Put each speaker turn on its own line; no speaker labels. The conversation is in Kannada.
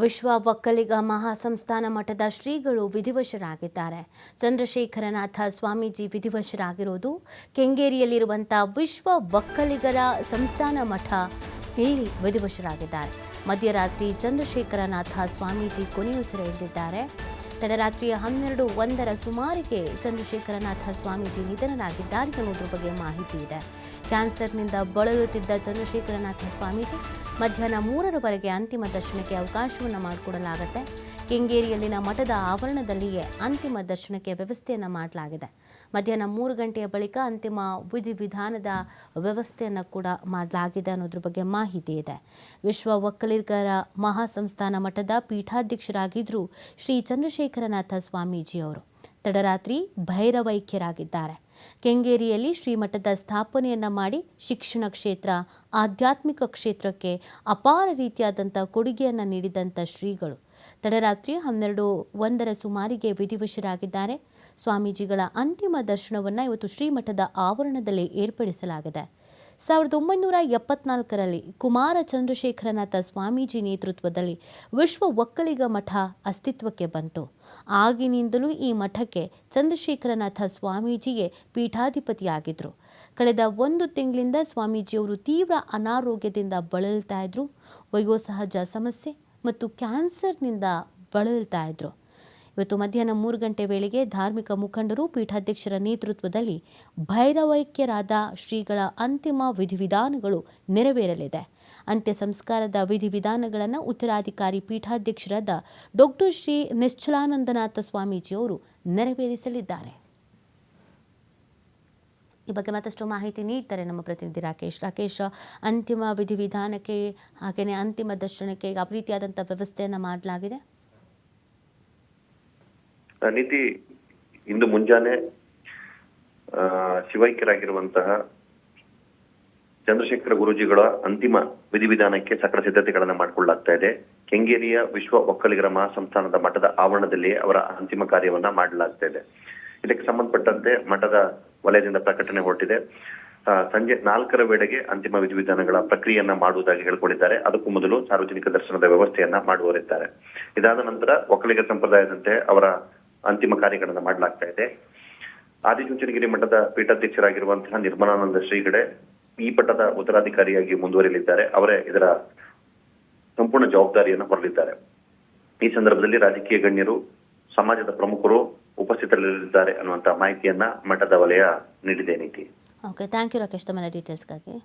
ವಿಶ್ವ ಒಕ್ಕಲಿಗ ಮಹಾಸಂಸ್ಥಾನ ಮಠದ ಶ್ರೀಗಳು ವಿಧಿವಶರಾಗಿದ್ದಾರೆ. ಚಂದ್ರಶೇಖರನಾಥ ಸ್ವಾಮೀಜಿ ವಿಧಿವಶರಾಗಿರೋದು ಕೆಂಗೇರಿಯಲ್ಲಿರುವಂಥ ವಿಶ್ವ ಒಕ್ಕಲಿಗರ ಸಂಸ್ಥಾನ ಮಠ ಇಲ್ಲಿ ವಿಧಿವಶರಾಗಿದ್ದಾರೆ. ಮಧ್ಯರಾತ್ರಿ ಚಂದ್ರಶೇಖರನಾಥ ಸ್ವಾಮೀಜಿ ಕೊನೆಯುಸಿರೆಳೆದಿದ್ದಾರೆ. ತಡರಾತ್ರಿ ಹನ್ನೆರಡು ಒಂದರ ಸುಮಾರಿಗೆ ಚಂದ್ರಶೇಖರನಾಥ ಸ್ವಾಮೀಜಿ ನಿಧನರಾಗಿದ್ದಾರೆ. ಎನ್ನುವುದರ ಬಗ್ಗೆ ಮಾಹಿತಿ ಇದೆ. ಕ್ಯಾನ್ಸರ್ನಿಂದ ಬಳಲುತ್ತಿದ್ದ ಚಂದ್ರಶೇಖರನಾಥ ಸ್ವಾಮೀಜಿ ಮಧ್ಯಾಹ್ನ ಮೂರರವರೆಗೆ ಅಂತಿಮ ದರ್ಶನಕ್ಕೆ ಅವಕಾಶವನ್ನು ಮಾಡಿಕೊಡಲಾಗುತ್ತೆ. ಕೆಂಗೇರಿಯಲ್ಲಿನ ಮಠದ ಆವರಣದಲ್ಲಿಯೇ ಅಂತಿಮ ದರ್ಶನಕ್ಕೆ ವ್ಯವಸ್ಥೆಯನ್ನು ಮಾಡಲಾಗಿದೆ. ಮಧ್ಯಾಹ್ನ ಮೂರು ಗಂಟೆಯ ಬಳಿಕ ಅಂತಿಮ ವಿಧಿವಿಧಾನದ ವ್ಯವಸ್ಥೆಯನ್ನು ಕೂಡ ಮಾಡಲಾಗಿದೆ ಅನ್ನೋದ್ರ ಬಗ್ಗೆ ಮಾಹಿತಿ ಇದೆ. ವಿಶ್ವ ಒಕ್ಕಲಿಗರ ಮಹಾಸಂಸ್ಥಾನ ಮಠದ ಪೀಠಾಧ್ಯಕ್ಷರಾಗಿದ್ದರು ಶ್ರೀ ಚಂದ್ರಶೇಖರನಾಥ ಸ್ವಾಮೀಜಿ ಅವರು ತಡರಾತ್ರಿ ಭೈರವೈಕ್ಯರಾಗಿದ್ದಾರೆ. ಕೆಂಗೇರಿಯಲ್ಲಿ ಶ್ರೀಮಠದ ಸ್ಥಾಪನೆಯನ್ನು ಮಾಡಿ ಶಿಕ್ಷಣ ಕ್ಷೇತ್ರ, ಆಧ್ಯಾತ್ಮಿಕ ಕ್ಷೇತ್ರಕ್ಕೆ ಅಪಾರ ರೀತಿಯಾದಂಥ ಕೊಡುಗೆಯನ್ನು ನೀಡಿದಂಥ ಶ್ರೀಗಳು. ತಡರಾತ್ರಿ ಹನ್ನೆರಡು ಒಂದರ ಸುಮಾರಿಗೆ ವಿಧಿವಶರಾಗಿದ್ದಾರೆ. ಸ್ವಾಮೀಜಿಗಳ ಅಂತಿಮ ದರ್ಶನವನ್ನು ಇವತ್ತು ಶ್ರೀಮಠದ ಆವರಣದಲ್ಲಿ ಏರ್ಪಡಿಸಲಾಗಿದೆ. ಸಾವಿರದ ಒಂಬೈನೂರ ಎಪ್ಪತ್ನಾಲ್ಕರಲ್ಲಿ ಕುಮಾರ ಚಂದ್ರಶೇಖರನಾಥ ಸ್ವಾಮೀಜಿ ನೇತೃತ್ವದಲ್ಲಿ ವಿಶ್ವ ಒಕ್ಕಲಿಗ ಮಠ ಅಸ್ತಿತ್ವಕ್ಕೆ ಬಂತು. ಆಗಿನಿಂದಲೂ ಈ ಮಠಕ್ಕೆ ಚಂದ್ರಶೇಖರನಾಥ ಸ್ವಾಮೀಜಿಯೇ ಪೀಠಾಧಿಪತಿಯಾಗಿದ್ದರು ಕಳೆದ ಒಂದು ತಿಂಗಳಿಂದ ಸ್ವಾಮೀಜಿಯವರು ತೀವ್ರ ಅನಾರೋಗ್ಯದಿಂದ ಬಳಲ್ತಾ ಇದ್ರು. ವಯೋಸಹಜ ಸಮಸ್ಯೆ ಮತ್ತು ಕ್ಯಾನ್ಸರ್ನಿಂದ ಬಳಲ್ತಾ ಇದ್ರು. ಇವತ್ತು ಮಧ್ಯಾಹ್ನ ಮೂರು ಗಂಟೆ ವೇಳೆಗೆ ಧಾರ್ಮಿಕ ಮುಖಂಡರು ಪೀಠಾಧ್ಯಕ್ಷರ ನೇತೃತ್ವದಲ್ಲಿ ಭೈರವೈಕ್ಯರಾದ ಶ್ರೀಗಳ ಅಂತಿಮ ವಿಧಿವಿಧಾನಗಳು ನೆರವೇರಲಿದೆ. ಅಂತ್ಯ ಸಂಸ್ಕಾರದ ವಿಧಿವಿಧಾನಗಳನ್ನು ಉತ್ತರಾಧಿಕಾರಿ ಪೀಠಾಧ್ಯಕ್ಷರಾದ ಡಾಕ್ಟರ್ ಶ್ರೀ ನಿಶ್ಚಲಾನಂದನಾಥ ಸ್ವಾಮೀಜಿಯವರು ನೆರವೇರಿಸಲಿದ್ದಾರೆ. ಈ ಬಗ್ಗೆ ಮತ್ತಷ್ಟು ಮಾಹಿತಿ ನೀಡ್ತಾರೆ ನಮ್ಮ ಪ್ರತಿನಿಧಿ ರಾಕೇಶ್. ರಾಕೇಶ್, ಅಂತಿಮ ವಿಧಿವಿಧಾನಕ್ಕೆ ಹಾಗೆಯೇ ಅಂತಿಮ ದರ್ಶನಕ್ಕೆ ಯಾವ ರೀತಿಯಾದಂಥ ವ್ಯವಸ್ಥೆಯನ್ನು ಮಾಡಲಾಗಿದೆ?
ನೀತಿ ಇಂದು ಮುಂಜಾನೆ ಶಿವೈಕ್ಯರಾಗಿರುವಂತಹ ಚಂದ್ರಶೇಖರ ಗುರೂಜಿಗಳ ಅಂತಿಮ ವಿಧಿವಿಧಾನಕ್ಕೆ ಸಕಲ ಸಿದ್ಧತೆಗಳನ್ನು ಮಾಡಿಕೊಳ್ಳಲಾಗ್ತಾ ಇದೆ. ಕೆಂಗೇರಿಯ ವಿಶ್ವ ಒಕ್ಕಲಿಗರ ಮಹಾಸಂಸ್ಥಾನದ ಮಠದ ಆವರಣದಲ್ಲಿ ಅವರ ಅಂತಿಮ ಕಾರ್ಯವನ್ನ ಮಾಡಲಾಗ್ತಾ ಇದೆ. ಇದಕ್ಕೆ ಸಂಬಂಧಪಟ್ಟಂತೆ ಮಠದ ವಲಯದಿಂದ ಪ್ರಕಟಣೆ ಹೊರಟಿದೆ. ಸಂಜೆ ನಾಲ್ಕರ ವೇಳೆಗೆ ಅಂತಿಮ ವಿಧಿವಿಧಾನಗಳ ಪ್ರಕ್ರಿಯೆಯನ್ನ ಮಾಡುವುದಾಗಿ ಹೇಳಿಕೊಂಡಿದ್ದಾರೆ. ಅದಕ್ಕೂ ಮೊದಲು ಸಾರ್ವಜನಿಕ ದರ್ಶನದ ವ್ಯವಸ್ಥೆಯನ್ನ ಮಾಡುವರಿದ್ದಾರೆ ಇದಾದ ನಂತರ ಒಕ್ಕಲಿಗ ಸಂಪ್ರದಾಯದಂತೆ ಅವರ ಅಂತಿಮ ಕಾರ್ಯಗಳನ್ನು ಮಾಡಲಾಗ್ತಾ ಇದೆ. ಆದಿಚುಂಚನಗಿರಿ ಮಠದ ಪೀಠಾಧ್ಯಕ್ಷರಾಗಿರುವಂತಹ ನಿರ್ಮಲಾನಂದ ಶ್ರೀಗಡೆ ಈ ಪಟ್ಟದ ಉತ್ತರಾಧಿಕಾರಿಯಾಗಿ ಮುಂದುವರಿಯಲಿದ್ದಾರೆ. ಅವರೇ ಇದರ ಸಂಪೂರ್ಣ ಜವಾಬ್ದಾರಿಯನ್ನು ಹೊರಲಿದ್ದಾರೆ ಈ ಸಂದರ್ಭದಲ್ಲಿ ರಾಜಕೀಯ ಗಣ್ಯರು, ಸಮಾಜದ ಪ್ರಮುಖರು ಉಪಸ್ಥಿತರಲ್ಲಿದ್ದಾರೆ ಅನ್ನುವಂತಹ ಮಾಹಿತಿಯನ್ನ ಮಠದ ವಲಯ ನೀಡಿದೆ, ನೀತಿ.
ಓಕೆ ಥ್ಯಾಂಕ್ ಯು ರಾಕೇಶ್ ತಮ್ಮ ಡೀಟೇಲ್ಸ್ಗಾಗಿ